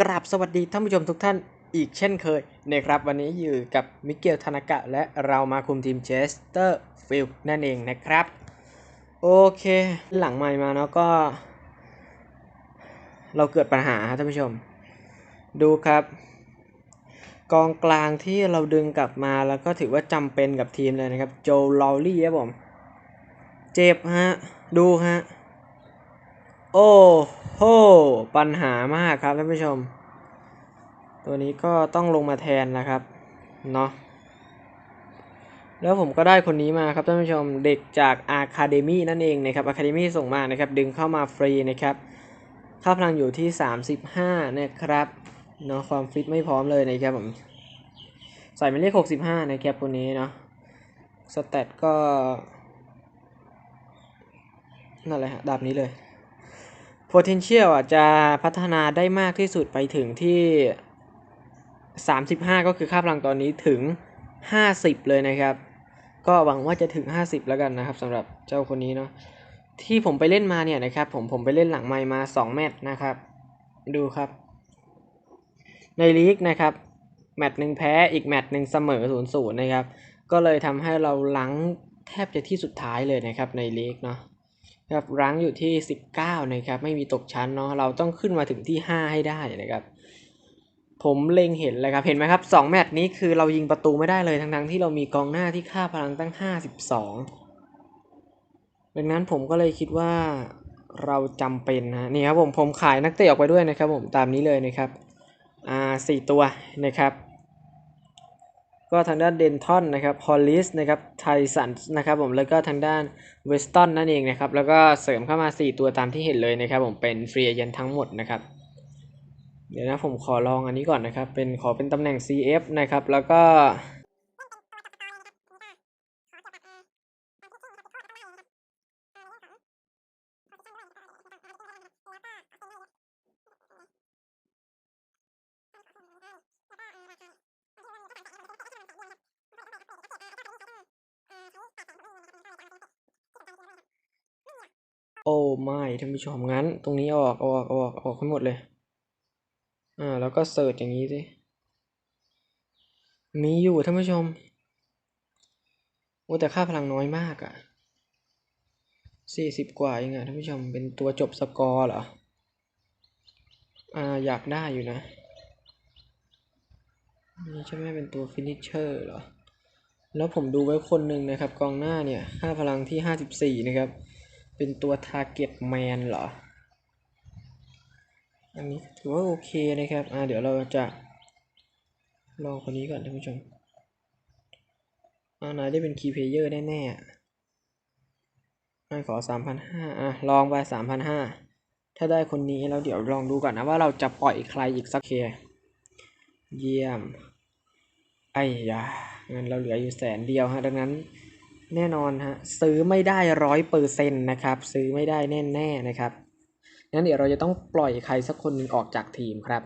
กราบสวัสดีท่านผู้ชมทุกท่านอีกเช่นเคยนะครับวันนี้อยู่กับมิเกลธนากะและเรามาคุมทีมเชสเตอร์ฟิลด์นั่นเองนะครับ โอเคหลังใหม่มาเนาะก็ เราเกิดปัญหาท่านผู้ชม ดูครับ กองกลางที่เราดึงกลับมาแล้วก็ถือว่าจำเป็นกับทีมเลยนะครับ โจลอลลี่ครับผม เจ็บฮะ ดูฮะ โอ้โหปัญหามากครับท่านผู้ชม ตัวนี้ก็ต้องลงมาแทนนะครับเนาะแล้วผมก็ได้คนนี้มาครับท่านผู้ชมเด็กจาก Academy นั่นเองนะครับ Academy ส่งมานะครับ ดึงเข้ามาฟรีนะครับค่าพลังอยู่ที่ 35 นะครับเนาะความฟิตไม่พร้อมเลยนะครับผมใส่เป็นเลข 65 นะครับคนนี้เนาะสเตตก็นั่นแหละฮะดาบนี้เลย potential อะจะพัฒนาได้มากที่สุดไปถึงที่ 35 ก็คือค่าพลังตอนนี้ถึง 50 เลยนะครับ ก็หวังว่าจะถึง 50 แล้วกันนะครับสำหรับเจ้าคนนี้เนาะที่ผมไปเล่นมาเนี่ยนะครับผมผมไปเล่นหลังไมค์มา 2 แมตช์นะครับ ดูครับ ในลีกนะครับ แมตช์หนึ่งแพ้อีกแมตช์หนึ่งเสมอ0-0นย์นะครับ ก็เลยทำให้เราหลังแทบจะที่สุดท้ายเลยนะครับในลีกเนาะ ครับรั้งอยู่ที่ 19 นะครับ ไม่มีตกชั้นเนาะเราต้องขึ้นมาถึงที่ 5 ให้ได้นะครับ ผมเล็งเห็นเลยครับเห็นไหมครับ2แมตช์นี้คือเรายิงประตูไม่ได้เลยทั้งๆที่เรามีกองหน้าที่ค่าพลังตั้ง 52 ดังนั้นผมก็เลยคิดว่าเราจำเป็นนะนี่ครับผมผมขายนักเตะออกไปด้วยนะครับ ผมตามนี้เลยนะครับอ่าสี่ตัวนะครับ ก็ทางด้านเดนทอนนะครับฮอลลิสนะครับไทสันนะครับผมแล้วก็ทางด้านเวสตันนั่นเองนะครับแล้วก็เสริมเข้ามา 4 ตัวตามที่เห็นเลยนะครับผมเป็นฟรีเอเจนทั้งหมดนะครับเดี๋ยวนะผมขอลองอันนี้ก่อนนะครับเป็นขอเป็นตำแหน่ง CF นะครับแล้วก็ ไม่ท่านผู้ชมงั้น ตรงนี้ออกออกออกออกให้หมดเลย อ่า แล้วก็เสิร์ชอย่างนี้สิ มีอยู่ท่านผู้ชมโอ้แต่ค่าพลังน้อยมากอะ่ะสี่สิบกว่าเองอะท่านผู้ชมเป็นตัวจบสกอร์เหรอ อ่า อยากได้อยู่นะนี่ใช่ไหมเป็นตัวฟินิชเชอร์เหรอ แล้วผมดูไว้คนหนึ่งนะครับ กองหน้าเนี่ยค่าพลังที่ห้าสิบสี่นะครับ เป็นตัว Target Man เหรอ อันนี้ถือว่าโอเคนะครับอ่าเดี๋ยวเราจะลองคนนี้ก่อนท่านผู้ชมอ่านายได้เป็น Key Player แน่ๆอ่าขอสามพันห้าอะลองไปสามพันห้าถ้าได้คนนี้แล้วเดี๋ยวลองดูก่อนนะว่าเราจะปล่อยใครอีกสักเค เยี่ยม ไอ้ยาเงินเราเหลืออยู่แสนเดียวฮะ ดังนั้น แน่นอนฮะซื้อไม่ได้ร้อยเปอร์เซ็นต์นะครับ ซื้อไม่ได้แน่ๆนะครับงั้นเดี๋ยวเราจะต้องปล่อยใครสักคนหนึ่งออกจากทีมครับ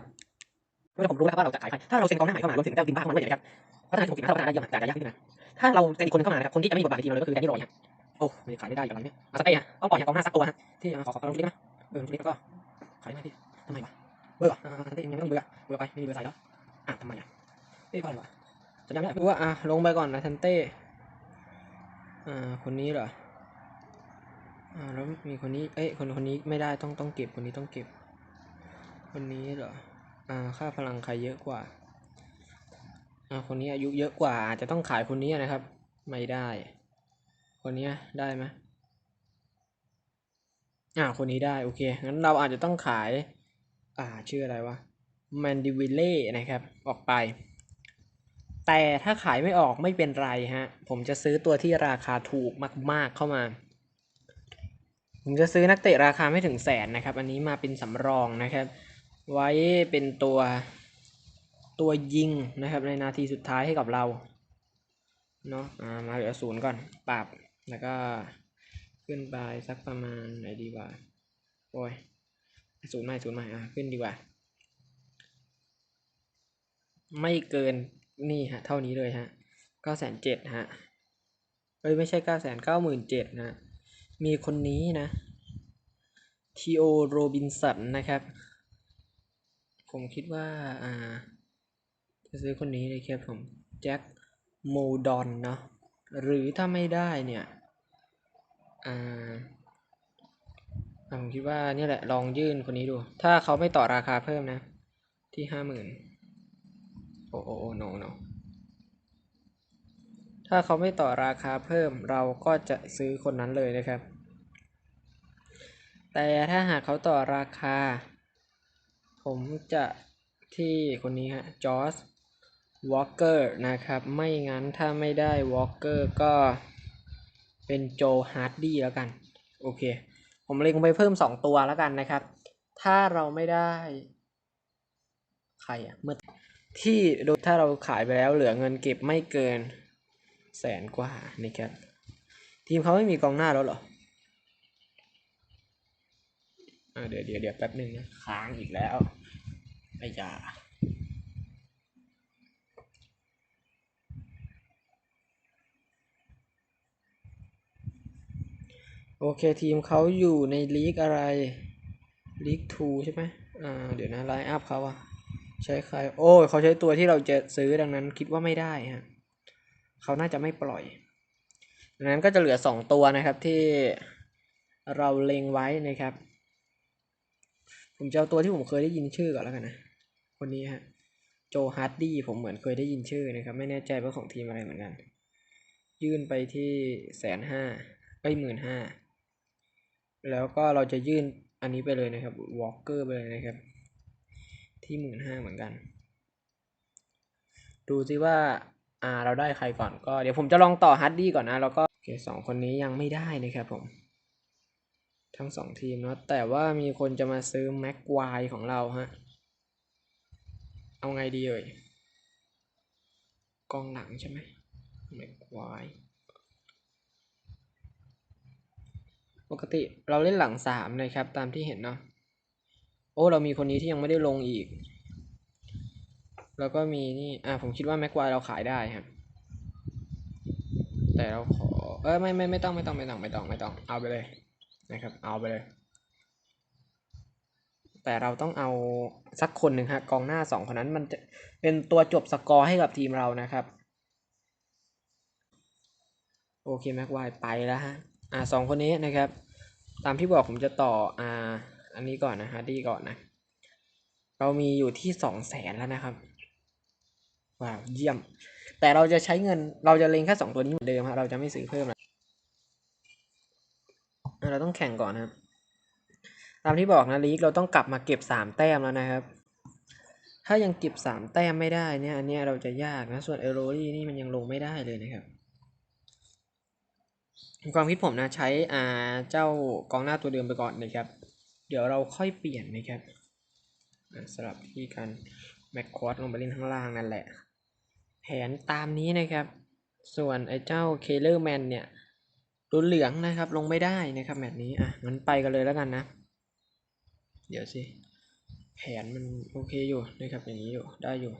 เมื่อผมรู้แล้วว่าเราจะขายใครถ้าเราเซ็นกองหน้าใหม่เข้ามารวมถึงเจ้าดิมบ้าเข้ามาด้วยนะครับเพัฒนาทีมผมสินค้าพัฒนาได้ยี่ยมแต่จะยากนิดนึงนะถ้าเราเซ็นอีกคนเข้ามานะครับคนที่จะไม่มีบทบาทในทีมเราเลยก็คือแดนนี่รอยฮะโอ้ไม่ขายไม่ได้อย่างไรเนี่ยเอาสเต้ฮะต้องปล่อยกองหน้าสักตัวฮะที่ขอขอลองชุดเล็กนะเออชุดเล็กก็ขายได้ไหมพี่ทำไมวะเบอร์อะสเต้ยังไม่ต้องเบอร์เบอร์ไปไม่มีเบอร์ใส่แล้วอะทำไมอะเต้ก่อนวะจะได้ไม่ได้รู้ว่าอะลงไปก่อนนะทันเต้ อ่าคนนี้เหรออ่าแล้วมีคนนี้เอ้ยคนคนนี้ไม่ได้ต้องต้องเก็บคนนี้ต้องเก็บ คนนี้เหรออ่าค่าพลังใครเยอะกว่าอ่าคนนี้อายุเยอะกว่าอาจจะต้องขายคนนี้นะครับ ไม่ได้ คนนี้ได้ไหมอ่าคนนี้ได้โอเคงั้นเราอาจจะต้องขาย อ่าชื่ออะไรวะแมนดิวิเล่นะครับ ออกไป แต่ถ้าขายไม่ออกไม่เป็นไรฮะ ผมจะซื้อตัวที่ราคาถูกมาก ๆเข้ามา ผมจะซื้อนักเตะราคาไม่ถึงแสนนะครับ อันนี้มาเป็นสำรองนะครับ ไว้เป็นตัวตัวยิงนะครับ ในนาทีสุดท้ายให้กับเราเนาะอ่ามาเหลือศูนย์ก่อนปรับแล้วก็ขึ้นไปสักประมาณไหนดีวะโอ้ยศูนย์ใหม่ศูนย์ใหม่อะขึ้นดีกว่า ไม่เกิน นี่ฮะ เท่านี้เลยฮะเก้าแสนเจ็ดฮะเอ้ยไม่ใช่เก้าแสนเก้าหมื่นเจ็ดนะ มีคนนี้นะทีโอโรบินสันนะครับ ผมคิดว่า อ่า จะซื้อคนนี้เลยครับผม แจ็คโมดอนเนาะ หรือถ้าไม่ได้เนี่ย อ่าผมคิดว่าเนี่ยแหละลองยื่นคนนี้ดู ถ้าเขาไม่ต่อราคาเพิ่มนะ ที่ห้าหมื่น โอ้โอ้โอ้ no ถ้าเขาไม่ต่อราคาเพิ่มเราก็จะซื้อคนนั้นเลยนะครับ แต่ถ้าหากเขาต่อราคา ผมจะที่คนนี้ฮะจอร์จวอลเกอร์นะครับ ไม่งั้นถ้าไม่ได้วอลเกอร์ก็เป็นโจฮาร์ดดี้แล้วกัน โอเค ผมเล็งไปเพิ่มสองตัวแล้วกันนะครับ ถ้าเราไม่ได้ ใครอะเมื่อ ที่โดยถ้าเราขายไปแล้วเหลือเงินเก็บไม่เกินแสนกว่านะครับทีมเขาไม่มีกองหน้าแล้วเหรออเดี๋ยวเดี๋ยวเดี๋ยวแป๊บหนึ่งนะค้างอีกแล้วไอ้ยาโอเคทีมเขาอยู่ในลีกอะไร ลีก2ใช่ไหมอ่าเดี๋ยวนะไลน์อัพเขาอะ ใช้ใคร โอ้ยเขาใช้ตัวที่เราจะซื้อดังนั้นคิดว่าไม่ได้ฮะเขาน่าจะไม่ปล่อยดังนั้นก็จะเหลือสองตัวนะครับที่เราเล็งไว้นะครับ ผมจะเอาตัวที่ผมเคยได้ยินชื่อก่อนแล้วกันนะ คนนี้ฮะโจฮาร์ดดี้ผมเหมือนเคยได้ยินชื่อนะครับ ไม่แน่ใจว่าของทีมอะไรเหมือนกัน ยื่นไปที่แสนห้าไปหมื่นห้าแล้วก็เราจะยื่นอันนี้ไปเลยนะครับวอล์กเกอร์ไปเลยนะครับ ที่หมื่นห้าเหมือนกัน ดูซิว่าอ่าเราได้ใครก่อนก็เดี๋ยวผมจะลองต่อฮาร์ดดี้ก่อนนะแล้วก็โอเคสองคนนี้ยังไม่ได้นะครับผม ทั้งสองทีมเนาะแต่ว่ามีคนจะมาซื้อแม็กควายของเราฮะ เอาไงดีเอ่ยกองหลังใช่ไหมแม็กควายปกติเราเล่นหลังสามนะครับตามที่เห็นเนาะ อ้เรามีคนนี้ที่ยังไม่ได้ลงอีก แล้วก็มีนี่อ่าผมคิดว่าแม็กควายเราขายได้ครับ แต่เราขอเออไม่ไม่ไม่ต้องไม่ต้องไม่ต้องไม่ต้องไม่ต้องเอาไปเลยนะครับ เอาไปเลย แต่เราต้องเอาสักคนหนึ่งฮะกองหน้าสองคนนั้นมันจะเป็นตัวจบสกอร์ให้กับทีมเรานะครับ โอเคแม็กไวไปแล้วฮะอ่าสองคนนี้นะครับ ตามที่บอกผมจะต่ออ่า อันนี้ก่อนนะฮะดีก่อนนะ เรามีอยู่ที่สองแสนแล้วนะครับ ว้าวเยี่ยม แต่เราจะใช้เงินเราจะเล็งแค่สองตัวนี้เหมือนเดิมครับเราจะไม่ซื้อเพิ่มแล้วอะเราต้องแข่งก่อนนะครับตามที่บอกนะลีกเราต้องกลับมาเก็บสามแต้มแล้วนะครับ ถ้ายังเก็บสามแต้มไม่ได้เนี่ยอันนี้เราจะยากนะส่วนเอโรลี่นี่มันยังลงไม่ได้เลยนะครับความคิดผมนะใช้อ่าเจ้ากองหน้าตัวเดิมไปก่อนนะครับ เดี๋ยวเราค่อยเปลี่ยนนะครับอะสลับที่กันแม็กควอตลงไปเล่นข้างล่างนั่นแหละ แผนตามนี้นะครับ ส่วนไอ้เจ้าเคเลอร์แมนเนี่ยตัวเหลืองนะครับลงไม่ได้นะครับแมตช์นี้อะงั้นไปกันเลยแล้วกันนะ เดี๋ยวสิแผนมันโอเคอยู่นะครับอย่างนี้อยู่ได้อยู่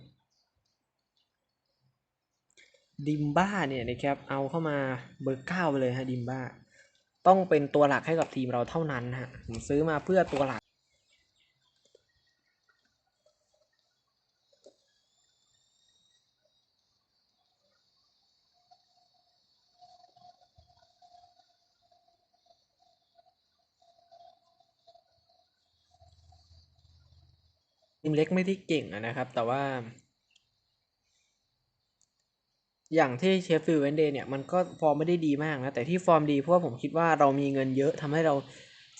ดิมบ้าเนี่ยนะครับเอาเข้ามาเบอร์เก้าไปเลยฮะดิมบ้า ต้องเป็นตัวหลักให้กับทีมเราเท่านั้นฮะผมซื้อมาเพื่อตัวหลัก ทีมเล็กไม่ได้เก่งนะครับ แต่ว่า อย่างที่เชฟฟิลด์เวนเดย์เนี่ยมันก็ฟอร์มไม่ได้ดีมากนะ แต่ที่ฟอร์มดีเพราะว่าผมคิดว่าเรามีเงินเยอะทำให้เรา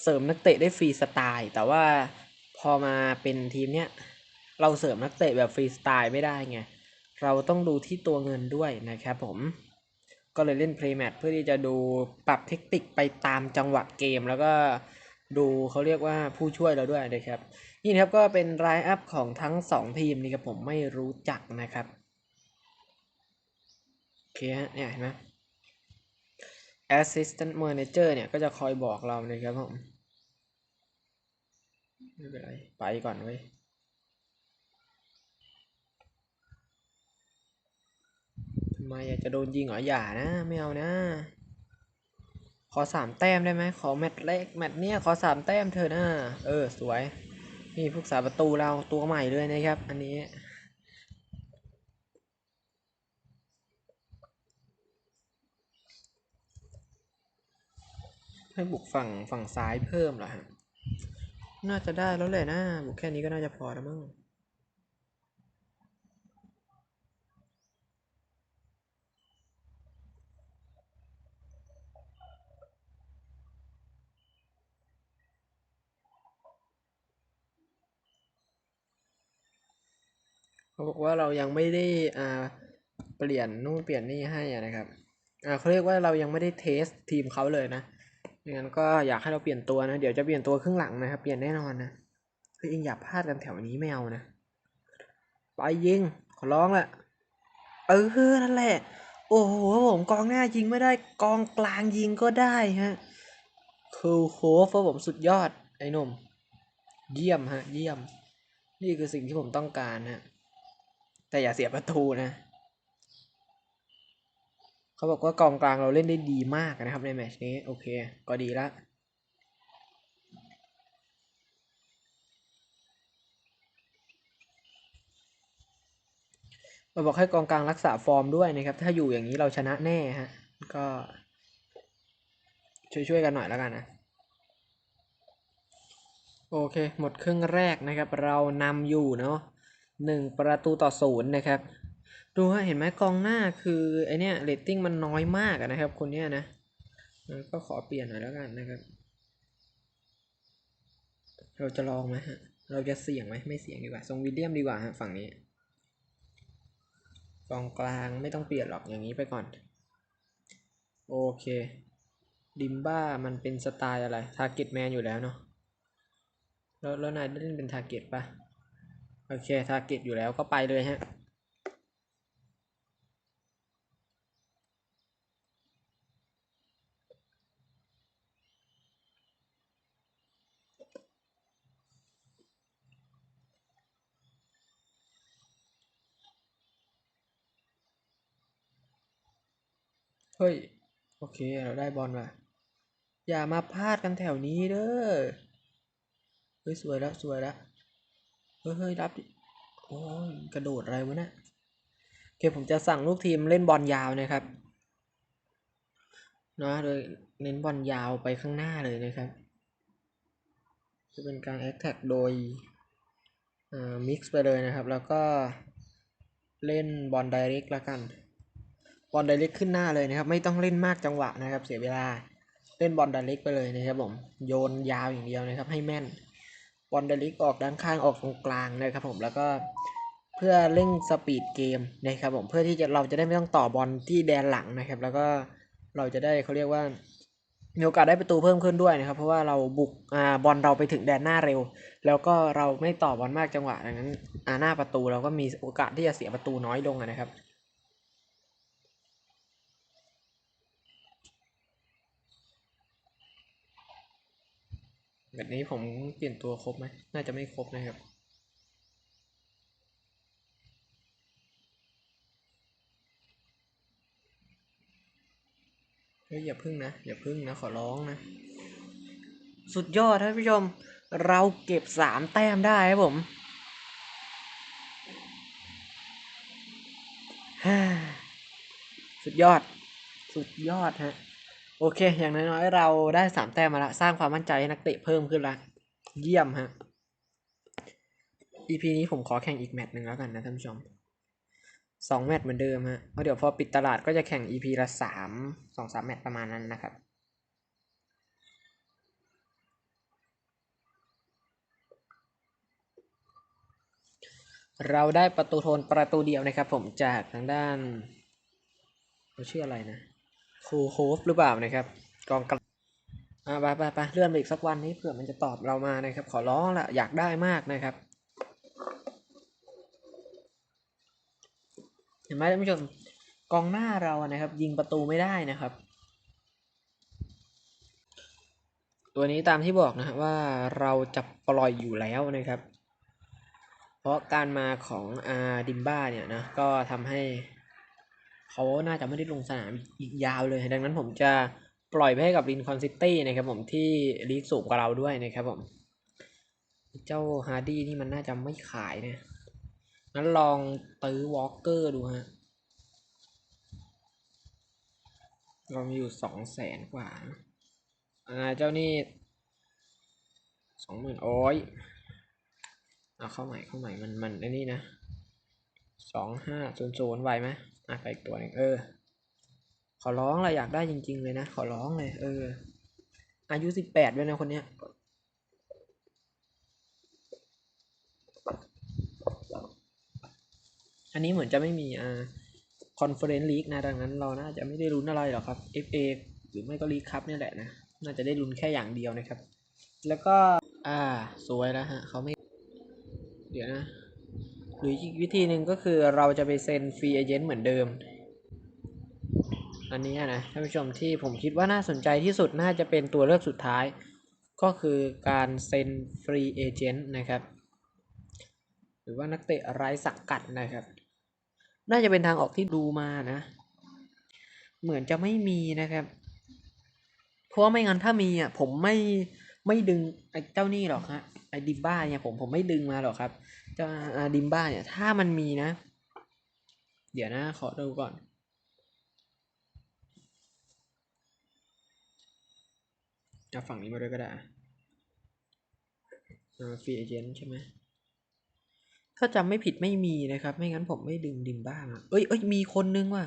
เสริมนักเตะได้ฟรีสไตล์ แต่ว่าพอมาเป็นทีมเนี้ยเราเสริมนักเตะแบบฟรีสไตล์ไม่ได้ไง เราต้องดูที่ตัวเงินด้วยนะครับผม ก็เลยเล่นเพลย์แมทเพื่อที่จะดูปรับเทคนิคไปตามจังหวะเกม แล้วก็ดูเขาเรียกว่าผู้ช่วยเราด้วยนะครับ นี่ครับก็เป็นไลน์อัพของทั้งสองทีมนี่ครับผมไม่รู้จักนะครับ เคฮะเนี่ยเห็นไหม assistant manager เนี่ยก็จะคอยบอกเรานะครับผมไม่เป็นไรไปก่อนเว้ยทำไมอยากจะโดนยิงเหรออย่านะ ไม่เอานะ ขอสามแต้มได้ไหมขอแมตช์เล็กแมตช์เนี้ยขอสามแต้มเธอนะเออ สวย นี่ผู้รักษาประตูเราตัวใหม่เลยนะครับ อันนี้ ให้บุกฝั่งฝั่งซ้ายเพิ่มเหรอฮะน่าจะได้แล้วแหละนะบุกแค่นี้ก็น่าจะพอแล้วมั้งเขาบอกว่าเรายังไม่ได้อ่าเปลี่ยนนู่นเปลี่ยนนี่ให้นะครับอ่าเขาเรียกว่าเรายังไม่ได้เทสทีมเขาเลยนะ งั้นก็อยากให้เราเปลี่ยนตัวนะ เดี๋ยวจะเปลี่ยนตัวครึ่งหลังนะครับ เปลี่ยนแน่นอนนะเฮ้ยเองอย่าพลาดกันแถวนี้ไม่เอานะ ไปยิง ขอร้องแหละเออ นั่นแหละ โอ้โหผมกองหน้ายิงไม่ได้ กองกลางยิงก็ได้ฮะคูลโคฟผมสุดยอด ไอ้นม เยี่ยมฮะ เยี่ยม นี่คือสิ่งที่ผมต้องการฮะ แต่อย่าเสียประตูนะ เขาบอกว่ากองกลางเราเล่นได้ดีมากนะครับในแมตช์นี้ โอเค ก็ดีละเราบอกให้กองกลางรักษาฟอร์มด้วยนะครับ ถ้าอยู่อย่างนี้เราชนะแน่ฮะ ก็ ช่วยๆกันหน่อยแล้วกันนะ โอเค หมดครึ่งแรกนะครับ เรานำอยู่เนาะหนึ่งประตูต่อศูนย์นะครับ ดูฮะเห็นไหมกองหน้าคือไอเนี้ยเรตติ้งมันน้อยมากนะครับ คนเนี้ยนะก็ขอเปลี่ยนหน่อยแล้วกันนะครับ เราจะลองไหมฮะ เราจะเสี่ยงไหมไม่เสี่ยงดีกว่าทรงวิลเลียมดีกว่าฮะฝั่งนี้กองกลางไม่ต้องเปลี่ยนหรอกอย่างนี้ไปก่อน โอเค ดิมบ้ามันเป็นสไตล์อะไรทาร์เก็ตแมนอยู่แล้วเนาะแล้วแล้วนายได้เล่นเป็นทาร์เก็ตปะโอเคทาร์เก็ตอยู่แล้วก็ไปเลยฮะ เฮ้ย โอเค เราได้บอลว่ะอย่ามาพลาดกันแถวนี้เด้อ เฮ้ย สวยแล้ว สวยแล้ว เฮ้ยเฮ้ยรับดิโอ้ยกระโดดอะไรวะเนะโอเค ผมจะสั่งลูกทีมเล่นบอลยาวนะครับ เนาะเลยเน้นบอลยาวไปข้างหน้าเลยนะครับ จะเป็นการแอคแท็กโดยมิกซ์ไปเลยนะครับ แล้วก็เล่นบอลไดเรกแล้วกัน บอลไดเรกขึ้นหน้าเลยนะครับ ไม่ต้องเล่นมากจังหวะนะครับ เสียเวลาเล่นบอลไดเรกไปเลยนะครับผมโยนยาวอย่างเดียวนะครับ ให้แม่นบอลไดเรกออกด้านข้างออกตรงกลางนะครับผมแล้วก็เพื่อเร่งสปีดเกมนะครับผมเพื่อที่จะเราจะได้ไม่ต้องต่อบอลที่แดนหลังนะครับ แล้วก็เราจะได้เขาเรียกว่ามีโอกาสได้ประตูเพิ่มขึ้นด้วยนะครับ เพราะว่าเราบุกอ่าบอลเราไปถึงแดนหน้าเร็ว แล้วก็เราไม่ต่อบอลมากจังหวะดังนั้นอ่าหน้าประตูเราก็มีโอกาสที่จะเสียประตูน้อยลงนะครับ แบบนี้ผมเปลี่ยนตัวครบไหม น่าจะไม่ครบนะครับ เฮ้ยอย่าพึ่งนะ อย่าพึ่งนะ ขอร้องนะ สุดยอดท่านผู้ชม เราเก็บสามแต้มได้ครับผมฮ่าสุดยอด สุดยอดฮะ โอเค อย่างน้อยๆเราได้สามแต้มมาละสร้างความมั่นใจให้นักเตะเพิ่มขึ้นละ เยี่ยมฮะ EP นี้ผมขอแข่งอีกแมตช์หนึ่งแล้วกันนะท่านผู้ชมสองแมตช์เหมือนเดิมฮะเพราะเดี๋ยวพอปิดตลาดก็จะแข่ง EP ละสามสองสามแมตช์ประมาณนั้นนะครับเราได้ประตูโทนประตูเดียวนะครับผมจากทางด้านเขาชื่ออะไรนะ ครูโฮฟหรือเปล่านะครับกองกลางอ่าไปไปไปเลื่อนไปอีกสักวันนี้เผื่อมันจะตอบเรามานะครับ ขอร้องละอยากได้มากนะครับ เห็นไหมท่านผู้ชมกองหน้าเรานะครับ ยิงประตูไม่ได้นะครับ ตัวนี้ตามที่บอกนะว่าเราจะปล่อยอยู่แล้วนะครับ เพราะการมาของอาดิมบ้าเนี่ยนะก็ทำให้ เขาน่าจะไม่ได้ลงสนามอีกยาวเลย ดังนั้นผมจะปล่อยไปให้กับลินคอนซิตี้นะครับผมที่ลีกสูงกว่าเราด้วยนะครับผม เจ้าฮาร์ดี้นี่มันน่าจะไม่ขายนะ งั้นลองตื้อวอลเกอร์ดูฮะ เรามีอยู่สองแสนกว่า อ่า เจ้านี่สองหมื่นโอ้ยเอาเข้าใหม่เข้าใหม่มันมันไอ้นี่นะสองห้าศูนย์ศูนย์ไหวไหม อะไปอีกตัวหนึ่งเออ ขอร้องเลยอยากได้จริง ๆ เลยนะ ขอร้องเลย เออ อายุสิบแปดด้วยนะคนเนี้ยอันนี้เหมือนจะไม่มีอ่าคอนเฟอเรนซ์ลีกนะ ดังนั้นเราน่าจะไม่ได้ลุ้นอะไรหรอกครับ FA หรือไม่ก็ลีกคัพเนี่ยแหละนะ น่าจะได้ลุ้นแค่อย่างเดียวนะครับ แล้วก็ อ่า สวยแล้วฮะ เขาไม่ เดี๋ยวนะ หรืออีกวิธีหนึ่งก็คือเราจะไปเซ็นฟรีเอเจนต์เหมือนเดิม อันนี้นะท่านผู้ชมที่ผมคิดว่าน่าสนใจที่สุดน่าจะเป็นตัวเลือกสุดท้าย ก็คือการเซ็นฟรีเอเจนต์นะครับ หรือว่านักเตะไร้สังกัดนะครับ น่าจะเป็นทางออกที่ดูมานะ เหมือนจะไม่มีนะครับ เพราะว่าไม่งั้นถ้ามีอะผมไม่ ไม่ดึงไอ้เจ้านี่หรอกฮะไอ้ดิมบ้าเนี่ยผมผมไม่ดึงมาหรอกครับเจ้าดิมบ้าเนี่ยถ้ามันมีนะ เดี๋ยวนะขอดูก่อนเอาฝั่งนี้มาด้วยก็ได้ฟรีเอเจนต์ใช่ไหมถ้าจำไม่ผิดไม่มีนะครับ ไม่งั้นผมไม่ดึงดิมบ้ามาเอ้ยเอ้ยมีคนนึงว่ะ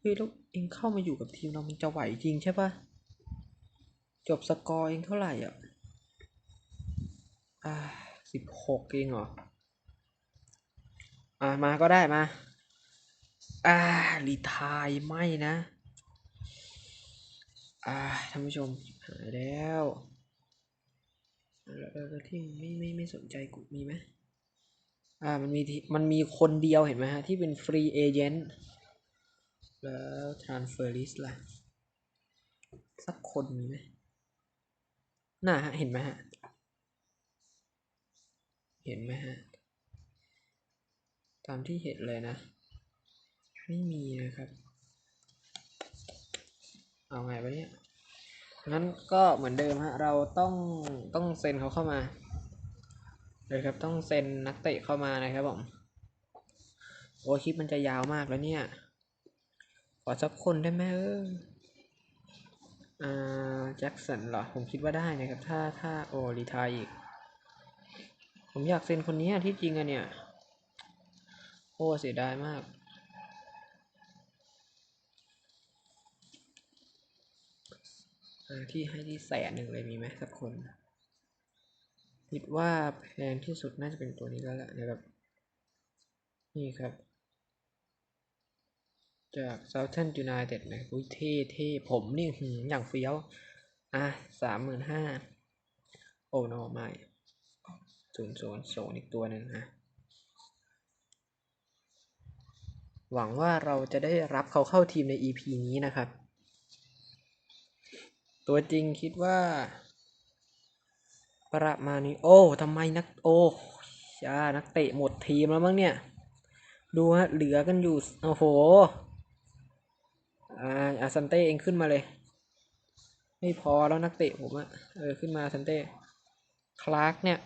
เฮ้ยแล้วเองเข้ามาอยู่กับทีมเรามันจะไหวจริงใช่ปะจบสกอร์เองเท่าไหร่อะ อ่าสิบหกเองเหรอ อ่ามาก็ได้มา อ่ารีทายไม่นะ อ่าท่านผู้ชมหายแล้วแล้วแล้วที่ไม่ไม่ไม่สนใจกูมีไหมอ่ามันมีทีมันมีคนเดียวเห็นไหมฮะ ที่เป็นฟรีเอเจนต์ แล้ว transfer list ล่ะ สักคนมีไหมน่าฮะ เห็นไหมฮะ เห็นไหมฮะ ตามที่เห็นเลยนะ ไม่มีนะครับ เอาไงวะเนี่ยงั้นก็เหมือนเดิมฮะ เราต้องต้องเซ็นเขาเข้ามาเลยครับ ต้องเซ็นนักเตะเข้ามานะครับผม โอ้คลิปมันจะยาวมากแล้วเนี่ย ขอสักคนได้ไหมเอออ่าแจ็คสันเหรอ ผมคิดว่าได้นะครับ ถ้าถ้าโอรีทายอีก ผมอยากเซ็นคนนี้อะที่จริงอะเนี่ย โอ้เสียดายมากอ่าที่ให้ที่แสนหนึ่งเลยมีไหมสักคน คิดว่าแพงที่สุดน่าจะเป็นตัวนี้แล้วแหละนะครับ นี่ครับ จาก Southern United นะอุ้ยเท่เท่ผมนี่หืมอย่างเฟี้ยว อะสามหมื่นห้าโอ้โนไม่ศูนย์ศูนย์ศูนย์อีกตัวหนึ่งนะหวังว่าเราจะได้รับเขาเข้าทีมใน EP นี้นะครับ ตัวจริงคิดว่า ประมาณนี้ โอ้ทำไมนักโอ้ชานักเตะหมดทีมแล้วมั้งเนี่ย ดูฮะเหลือกันอยู่ โอ้โห อ่าอาซันเต้เองขึ้นมาเลย ไม่พอแล้วนักเตะผมอะเออขึ้นมาซันเต้คลาร์กเนี่ย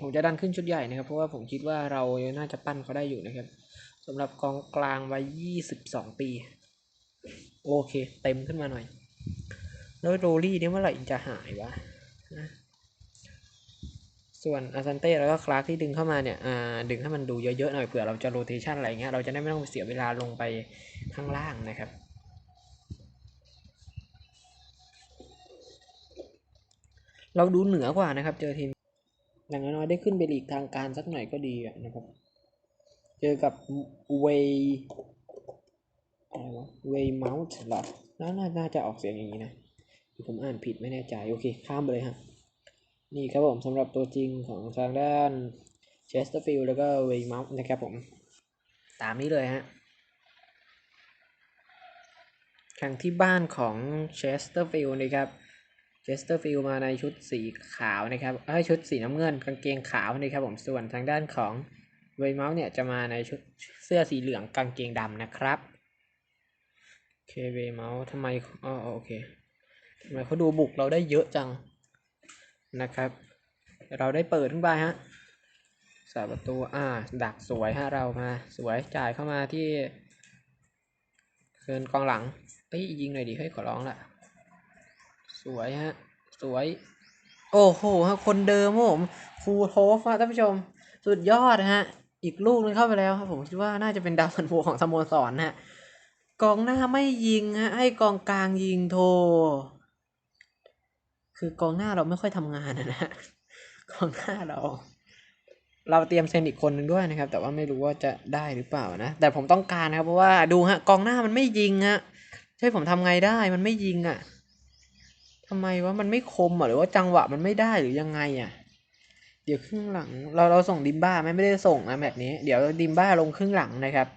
ผมจะดันขึ้นชุดใหญ่นะครับ เพราะว่าผมคิดว่าเราน่าจะปั้นเขาได้อยู่นะครับสำหรับกองกลางวัย22 ปี โอเค เต็มขึ้นมาหน่อย แล้วโรลี่เนี่ยเมื่อไหร่จะหายวะนะส่วนอาซันเต้แล้วก็คลาร์กที่ดึงเข้ามาเนี่ย อ่า ดึงให้มันดูเยอะๆหน่อยเผื่อเราจะโรเทชันอะไรเงี้ย เราจะได้ไม่ต้องเสียเวลาลงไปข้างล่างนะครับ เราดูเหนือกว่านะครับ เจอทีมอย่างน้อยๆได้ขึ้นไปลีกทางการสักหน่อยก็ดีนะครับ เจอกับเวย์อะไรวะเวย์เมาส์หรอน่าน่าน่าจะออกเสียงอย่างนี้นะผมอ่านผิดไม่แน่ใจ โอเค ข้ามไปเลยฮะ นี่ครับผมสำหรับตัวจริงของทางด้านเชสเตอร์ฟิลด์แล้วก็เวย์เมาส์นะครับผม ตามนี้เลยฮะแข่งที่บ้านของเชสเตอร์ฟิลด์นะครับ เชสเตอร์ฟิลด์มาในชุดสีขาวนะครับเอ้ยชุดสีน้ำเงินกางเกงขาวนะครับผมส่วนทางด้านของเวย์เมาส์เนี่ยจะมาในชุดเสื้อสีเหลืองกางเกงดำนะครับโอเคเวย์เมาส์ทำไมอ๋อโอเคทำไมเขาดูบุกเราได้เยอะจังนะครับ เราได้เปิดขึ้นไปฮะสาประตูอ่า ดักสวยฮะเรามา สวยจ่ายเข้ามาที่ เคินกองหลังเอ้ยยิงหน่อยดิเฮ้ยขอร้องละ วยฮะ สวย โอ้โหฮะคนเดิมผมครูโทฟะท่านผู้ชม สุดยอดฮะ อีกลูกนึงเข้าไปแล้วครับผมคิดว่าน่าจะเป็นดาวซันโวของสโมสรนะฮะกองหน้าไม่ยิงฮะให้กองกลางยิงโท คือกองหน้าเราไม่ค่อยทำงานนะฮะกองหน้าเรา เราเตรียมเซนอีกคนหนึ่งด้วยนะครับ แต่ว่าไม่รู้ว่าจะได้หรือเปล่านะแต่ผมต้องการนะครับเพราะว่าดูฮะกองหน้ามันไม่ยิงฮะใช่ผมทำไงได้มันไม่ยิงอะ ทำไมวะมันไม่คมอะหรือว่าจังหวะมันไม่ได้หรือยังไงอะ เดี๋ยวครึ่งหลัง เราเราส่งดิมบ้าไหมไม่ได้ส่งนะแบบนี้ เดี๋ยวดิมบ้าลงครึ่งหลังนะครับ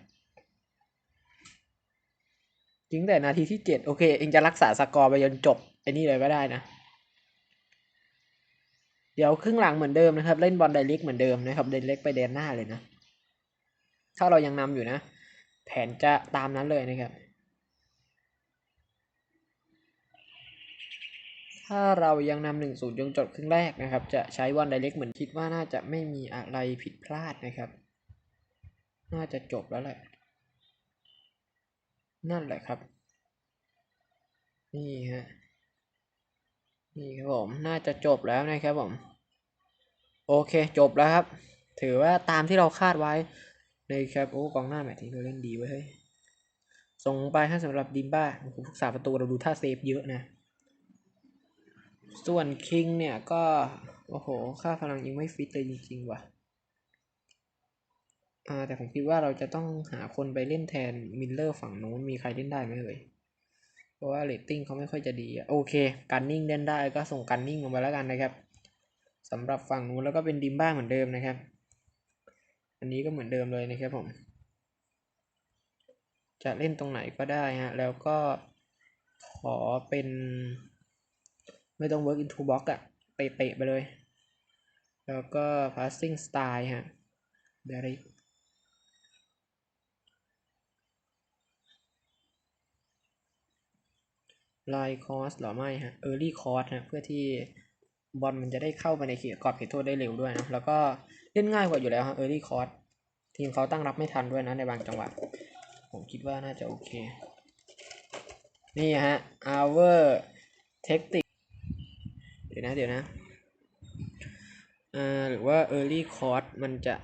ยิงแต่นาทีที่เจ็ดโอเคเองจะรักษาสกอร์ไปจนจบไอ้นี่เลยก็ได้นะ เดี๋ยวครึ่งหลังเหมือนเดิมนะครับ เล่นบอลไดเล็กเหมือนเดิมนะครับไดเล็กไปแดนหน้าเลยนะ ถ้าเรายังนำอยู่นะ แผนจะตามนั้นเลยนะครับ ถ้าเรายังนำหนึ่งศูนย์จนจบครึ่งแรกนะครับ จะใช้วันไดเล็กเหมือนคิดว่าน่าจะไม่มีอะไรผิดพลาดนะครับ น่าจะจบแล้วแหละ นั่นแหละครับ นี่ฮะ นี่ครับผม น่าจะจบแล้วนะครับผม โอเคจบแล้วครับ ถือว่าตามที่เราคาดไว้นะครับ โอ้กองหน้าแมตช์นี้เราเล่นดีเว้ยเฮ้ยส่งไปให้สำหรับดิมบ้าโอ้โหผู้สาประตูเราดูท่าเซฟเยอะนะ ส่วนคิงเนี่ยก็ โอ้โห ค่าพลังยังไม่ฟิตเลยจริง ๆ ว่ะอ่าแต่ผมคิดว่าเราจะต้องหาคนไปเล่นแทนมิลเลอร์ฝั่งนู้นมีใครเล่นได้ไหมเอ่ยเพราะว่าเรตติ้งเขาไม่ค่อยจะดีโอเคกันนิ่งเล่นได้ก็ส่งกันนิ่งลงไปแล้วกันนะครับสำหรับฝั่งนู้นแล้วก็เป็นดิมบ้าเหมือนเดิมนะครับ อันนี้ก็เหมือนเดิมเลยนะครับผม จะเล่นตรงไหนก็ได้ฮะแล้วก็ขอเป็น ไม่ต้อง work into box อะเตะๆไปเลย แล้วก็ passing style ฮะ direct ไลคอสหรอไม่ฮะ early cross ฮะเพื่อที่บอลมันจะได้เข้าไปในเขตกรอบเขตโทษได้เร็วด้วยนะแล้วก็เล่นง่ายกว่าอยู่แล้วฮะ early cross ทีมเขาตั้งรับไม่ทันด้วยนะในบางจังหวะ ผมคิดว่าน่าจะโอเค นี่ฮะ our tactic เดี๋ยวนะเดี๋ยวนะอ่าหรือว่า early cross มันจะ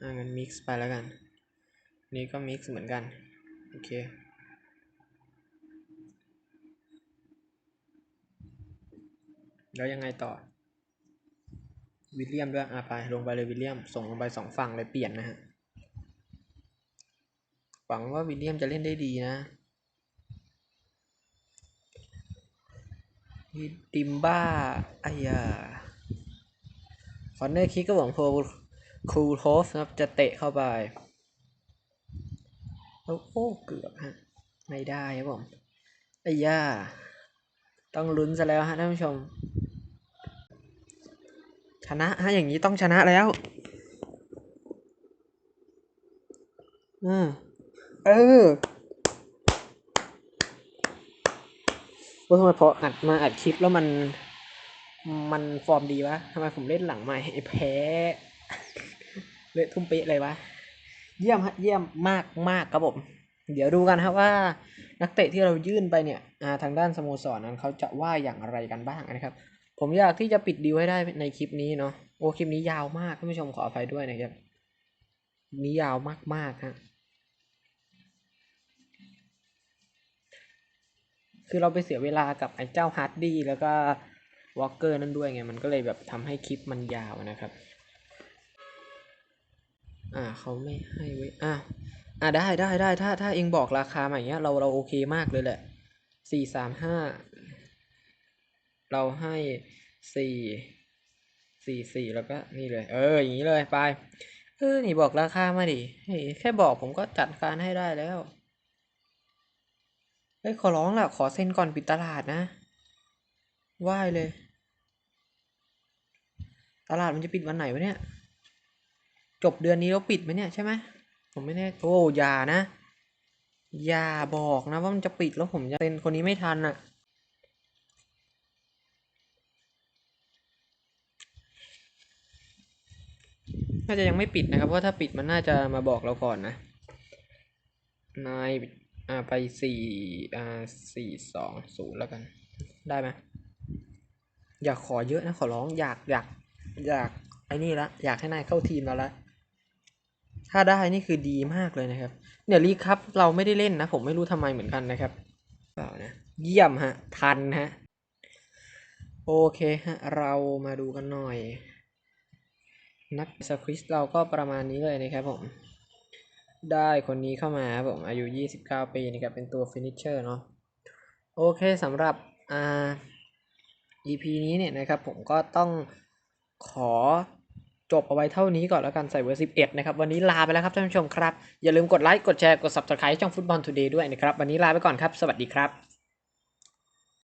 อ่างั้น mix ไปแล้วกัน นี่ก็ mix เหมือนกัน โอเคแล้วยังไงต่อ วิลเลียมด้วยอะไป ลงไปเลยวิลเลียม ส่งลงไปสองฝั่งเลยเปลี่ยนนะฮะ หวังว่าวิลเลียมจะเล่นได้ดีนะ ดิมบ้าไอ้ยาคอนเนอร์คิกก็หวังโคคูโทสครับ จะเตะเข้าไปโอ้โหเกือบฮะ ไม่ได้ครับผมไอ้ย่าต้องลุ้นซะแล้วฮะท่านผู้ชม ชนะฮะอย่างนี้ต้องชนะแล้ว อืมเออว่า ทำไมพออัดมาอัดคลิปแล้วมัน มันฟอร์มดีวะทำไมผมเล่นหลังใหม่แพ้เละทุ่มเป๊ะเลยวะ เยี่ยมฮะเยี่ยมมากมากครับผม เดี๋ยวดูกันครับว่า นักเตะที่เรายื่นไปเนี่ยาทางด้านสโมสรนั้นเขาจะว่าอย่างไรกันบ้างนะครับ ผมอยากที่จะปิดดีลให้ได้ในคลิปนี้เนาะโอ้คลิปนี้ยาวมากท่านผู้ชมขออภัยด้วยนะครับนี้ยาวมากๆฮะ คือเราไปเสียเวลากับไอ้เจ้าฮาร์ดดี้แล้วก็วอลเกอร์นั่นด้วยไง มันก็เลยแบบทำให้คลิปมันยาวนะครับ อ่าเขาไม่ให้ไว้อ่าอ่าได้ได้ได้ถ้าถ้าเองบอกราคาอย่างเงี้ยเราเราโอเคมากเลยแหละสี่สามห้าเราให้สี่สี่สี่แล้วก็นี่เลย เอออย่างนี้เลยไปเออนี่บอกราคามาดิแค่บอกผมก็จัดการให้ได้แล้ว เฮ้ยขอร้องล่ะ ขอเซ็นก่อนปิดตลาดนะว่ายเลย ตลาดมันจะปิดวันไหนวะเนี่ย จบเดือนนี้แล้วปิดไหมเนี่ยใช่ไหมผมไม่แน่โอ้ยานะ อย่าบอกนะว่ามันจะปิดแล้วผมจะเซ็นคนนี้ไม่ทันอะน่าจะยังไม่ปิดนะครับ เพราะถ้าปิดมันน่าจะมาบอกเราก่อนนะ นาย อ่าไปสี่อ่าสี่สองศูนย์แล้วกัน ได้ไหมอยากขอเยอะนะขอร้องอยากอยากอยากไอ้นี่ละอยากให้นายเข้าทีมเราละถ้าได้นี่คือดีมากเลยนะครับ เนี่ยลีครับเราไม่ได้เล่นนะ ผมไม่รู้ทำไมเหมือนกันนะครับเปล่านะเยี่ยมฮะ ทันฮะ โอเคฮะ เรามาดูกันหน่อย นักสคริสเราก็ประมาณนี้เลยนะครับผม ได้คนนี้เข้ามาครับผมอายุ 29 ปีนะครับเป็นตัวฟินิชเชอร์เนาะโอเคสำหรับอ่า EP นี้เนี่ยนะครับผมก็ต้องขอจบเอาไว้เท่านี้ก่อนแล้วกันใส่เวอร์11 นะครับ วันนี้ลาไปแล้วครับท่านผู้ชมครับ อย่าลืมกดไลค์ กดแชร์ กด Subscribe ช่องฟุตบอลทูเดย์ด้วยนะครับ วันนี้ลาไปก่อนครับ สวัสดีครับ